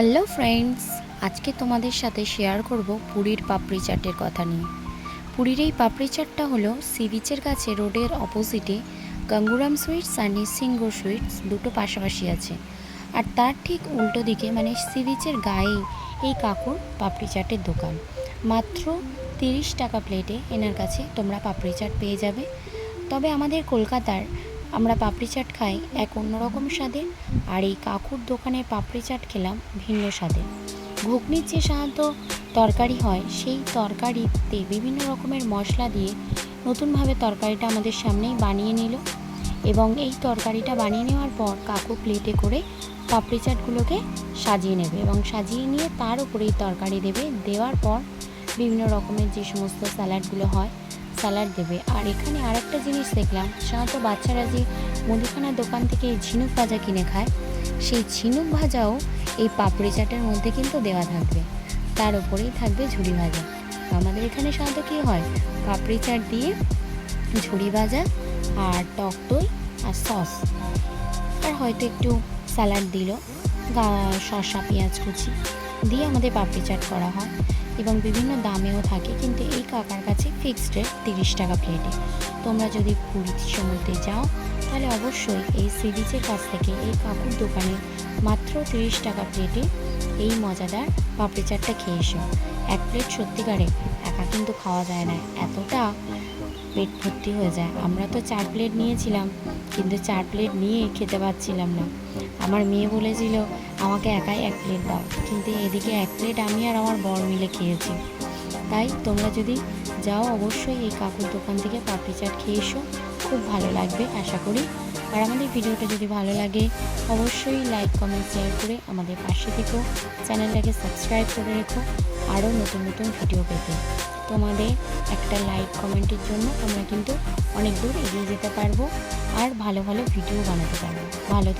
Hello friends, আজকে তোমাদের সাথে শেয়ার করব পুরীর পাপড়ি চাটের কথা নিয়ে। পুরীর এই পাপড়ি চাটটা হলো সি বিচের কাছে রোডের অপোজিটে গঙ্গুরাম সুইটস আর নিসিংহ সুইটস দুটো পাশাপাশি আছে। আর তার ঠিক উল্টো দিকে মানে সি বিচের গায়েই এই কাকুর পাপড়ি চাটের দোকান। মাত্র তিরিশ টাকা প্লেটে এনার কাছে তোমরা পাপড়ি চাট পেয়ে যাবে। তবে আমাদের কলকাতার আমরা পাপড়ি চাট খাই এক অন্যরকম স্বাদে, আর এই কাকুর দোকানে পাপড়ি চাট খেলাম ভিন্ন স্বাদে। ঘুগনির যে সাধারণত তরকারি হয়, সেই তরকারিতে বিভিন্ন রকমের মশলা দিয়ে নতুনভাবে তরকারিটা আমাদের সামনেই বানিয়ে নিল এবং এই তরকারিটা বানিয়ে নেওয়ার পর কাকু প্লেটে করে পাপড়ি চাটগুলোকে সাজিয়ে নেবে এবং সাজিয়ে নিয়ে তার উপরেই তরকারি দেবে। দেওয়ার পর বিভিন্ন রকমের যে সমস্ত স্যালাডগুলো হয় স্যালাড দেবে। আর এখানে আরেকটা জিনিস দেখলাম, সাধারণত বাচ্চারা যে মুদিখানার দোকান থেকে ঝিনুক ভাজা কিনে খায়, সেই ঝিনুক ভাজাও এই পাপড়ি চাটের মধ্যে কিন্তু দেওয়া থাকবে। তার উপরেই থাকবে ঝুড়ি ভাজা। আমাদের এখানে সাধারণত কী হয়? পাপড়ি চাট দিয়ে ঝুড়ি ভাজা আর টক দই আর সস। আর হয়তো একটু স্যালাড দিল শসা, পেঁয়াজ কুচি দিয়ে আমাদের পাপড়ি চাট করা হয়। এবং বিভিন্ন দামেও থাকে, কিন্তু এই কাকার কাছে ফিক্সড রেট তিরিশ টাকা প্লেটে তোমরা যদি পুরীর সমুদ্রে যাও তাহলে অবশ্যই এই সি বিচের কাছ থেকে এই কাকুর দোকানে মাত্র তিরিশ টাকা প্লেটে এই মজাদার পাপড়ি চাটটা খেয়ে এসো। এক প্লেট সত্যিকারে একা কিন্তু খাওয়া যায় না, এতটা পেট ভর্তি হয়ে যায়। আমরা তো চার প্লেট নিয়েছিলাম, কিন্তু চার প্লেট নিয়ে খেতে পারছিলাম না। আমার মেয়ে বলেছিল, আমাকে একাই এক প্লেট দাও। কিন্তু এদিকে এক প্লেট আমি আর আমার বর মিলে খেয়েছি। তাই তোমরা যদি যাও অবশ্যই এই কাকুর দোকান থেকে পাপড়ি চাট খেয়ে এসো, খুব ভালো লাগবে, আশা করি। আর আমাদের ভিডিওটা যদি ভালো লাগে, অবশ্যই লাইক কমেন্ট শেয়ার করে আমাদের পাশে থেকো, চ্যানেলটাকে সাবস্ক্রাইব করে রেখো, আরও নতুন নতুন ভিডিও পেতে। তোমাদের একটা লাইক কমেন্টের জন্য আমরা কিন্তু অনেক দূর এগিয়ে যেতে পারব, আর ভালো ভালো ভিডিও বানাতে পারব। ভালো